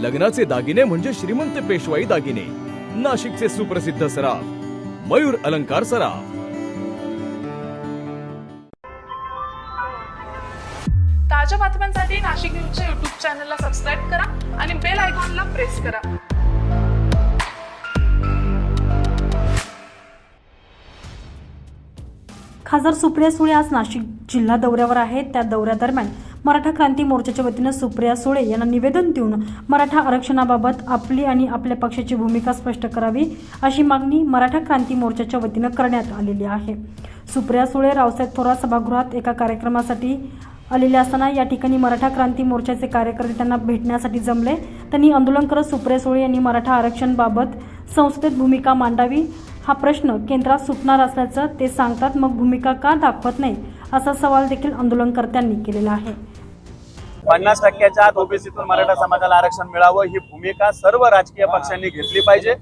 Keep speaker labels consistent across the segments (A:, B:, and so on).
A: लग्नाचे दागिने म्हणजे श्रीमंत पेशवाई दागिने. नाशिकचे सुप्रसिद्ध सराफ मयूर अलंकार सराफ.
B: ताज्या बातम्यांसाठी नाशिक न्यूजच्या युट्यूब चॅनलला सबस्क्राईब करा आणि बेल आयकॉनला प्रेस करा.
C: खासदार सुप्रिया सुळे आज नाशिक जिल्हा दौऱ्यावर आहेत. त्या दौऱ्यादरम्यान मराठा क्रांती मोर्चाच्या वतीनं सुप्रिया सुळे यांना निवेदन देऊन मराठा आरक्षणाबाबत आपली आणि आपल्या पक्षाची भूमिका स्पष्ट करावी अशी मागणी मराठा क्रांती मोर्चाच्या वतीनं करण्यात आलेली आहे. सुप्रिया सुळे रावसाहेब थोरात सभागृहात एका कार्यक्रमासाठी आलेले असताना या ठिकाणी मराठा क्रांती मोर्चाचे कार्यकर्ते त्यांना भेटण्यासाठी जमले. त्यांनी आंदोलन करत सुप्रिया सुळे यांनी मराठा आरक्षणबाबत संसदेत भूमिका मांडावी हा प्रश्न केंद्रात सुटणार असल्याचं ते सांगतात. मग भूमिका का दाखवत नाही? असा सवाल देखील आंदोलनकर्त्यांनी केलेला आहे.
D: पन्नास टक्क्याच्या आत ओबीसीतून मराठा समाजाला आरक्षण मिळावं ही भूमिका सर्व राजकीय पक्षांनी घेतली पाहिजे.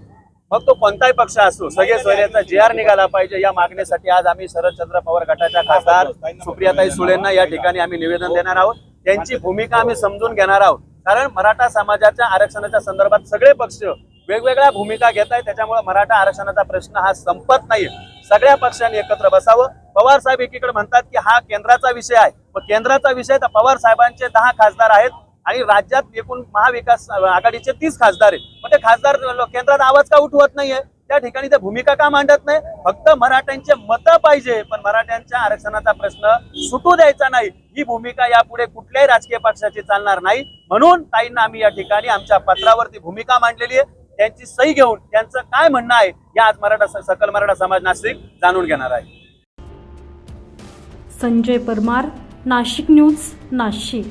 D: मग तो कोणताही पक्ष असो सगळे सोयऱ्याचा जे आर निघाला पाहिजे या मागणीसाठी आज आम्ही शरदचंद्र पवार गटाच्या खासदार सुप्रियाताई सुळेंना या ठिकाणी आम्ही निवेदन देणार आहोत. त्यांची भूमिका आम्ही समजून घेणार आहोत. कारण मराठा समाजाच्या आरक्षणाच्या संदर्भात सगळे पक्ष वेगवेगळ्या भूमिका घेत आहेत त्याच्यामुळे मराठा आरक्षणाचा प्रश्न हा संपत नाही सगळ्या पक्षांनी एकत्र बसावं. पवार साहेब एकीकडे म्हणतात की हा केंद्राचा विषय आहे. मग केंद्राचा विषय तर पवार साहेबांचे दहा खासदार आहेत आणि राज्यात एकूण महाविकास आघाडीचे तीस खासदार आहेत. मग ते खासदार केंद्रात आवाज का उठवत नाहीये? त्या ठिकाणी त्या भूमिका का मांडत नाही? फक्त मराठ्यांचे मतं पाहिजे. पण मराठ्यांच्या आरक्षणाचा प्रश्न सुटू द्यायचा नाही. ही भूमिका यापुढे कुठल्याही राजकीय पक्षाची चालणार नाही. म्हणून ताईंना आम्ही या ठिकाणी आमच्या पत्रावरती भूमिका मांडलेली आहे. त्यांची सही घेऊन त्यांचं काय म्हणणं आहे या आज मराठा सकल मराठा समाज नाशिक जाणून घेणार आहे.
C: संजय परमार नाशिक न्यूज नाशिक.